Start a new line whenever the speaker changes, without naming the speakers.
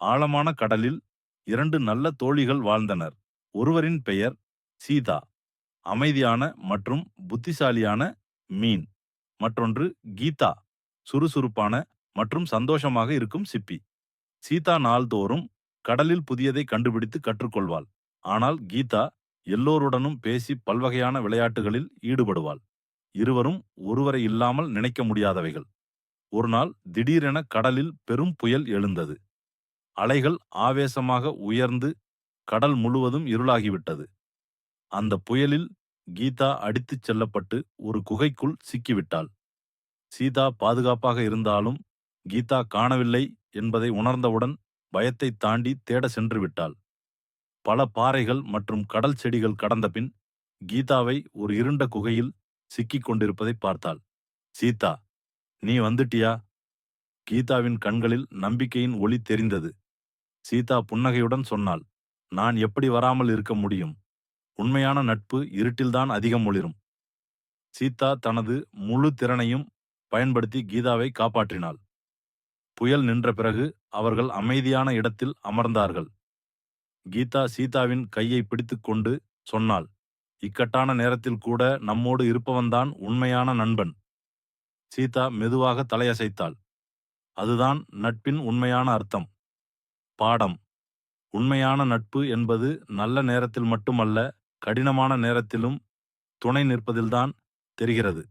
ஆழமான கடலில் இரண்டு நல்ல தோழிகள் வாழ்ந்தனர். ஒருவரின் பெயர் சீதா அமைதியான மற்றும் புத்திசாலியான மீன். மற்றொன்று கீதா சுறுசுறுப்பான மற்றும் சந்தோஷமாக இருக்கும் சிப்பி. சீதா நாள்தோறும் கடலில் புதியதை கண்டுபிடித்து கற்றுக்கொள்வாள். ஆனால் கீதா எல்லோருடனும் பேசி பல்வகையான விளையாட்டுகளில் ஈடுபடுவாள். இருவரும் ஒருவரை இல்லாமல் நினைக்க முடியாதவைகள். ஒருநாள் திடீரென கடலில் பெரும் புயல் எழுந்தது. அலைகள் ஆவேசமாக உயர்ந்து கடல் முழுவதும் இருளாகிவிட்டது. அந்த புயலில் கீதா அடித்துச் செல்லப்பட்டு ஒரு குகைக்குள் சிக்கிவிட்டாள். சீதா பாதுகாப்பாக இருந்தாலும் கீதா காணவில்லை என்பதை உணர்ந்தவுடன் பயத்தை தாண்டி தேட சென்று விட்டாள். பல பாறைகள் மற்றும் கடல் செடிகள் கடந்த பின் கீதாவை ஒரு இருண்ட குகையில் சிக்கிக் கொண்டிருப்பதை பார்த்தாள். சீதா நீ வந்துட்டியா? கீதாவின் கண்களில் நம்பிக்கையின் ஒளி தெரிந்தது. சீதா புன்னகையுடன் சொன்னாள் நான் எப்படி வராமல் இருக்க முடியும்? உண்மையான நட்பு இருட்டில்தான் அதிகம் ஒளிரும். சீதா தனது முழு திறனையும் பயன்படுத்தி கீதாவை காப்பாற்றினாள். புயல் நின்ற பிறகு அவர்கள் அமைதியான இடத்தில் அமர்ந்தார்கள். கீதா சீதாவின் கையை பிடித்துக்கொண்டு சொன்னாள் இக்கட்டான நேரத்தில் கூட நம்மோடு இருப்பவன்தான் உண்மையான நண்பன். சீதா மெதுவாக தலையசைத்தாள். அதுதான் நட்பின் உண்மையான அர்த்தம். பாடம். உண்மையான நட்பு என்பது நல்ல நேரத்தில் மட்டுமல்ல கடினமான நேரத்திலும் துணை நிற்பதில்தான் தெரிகிறது.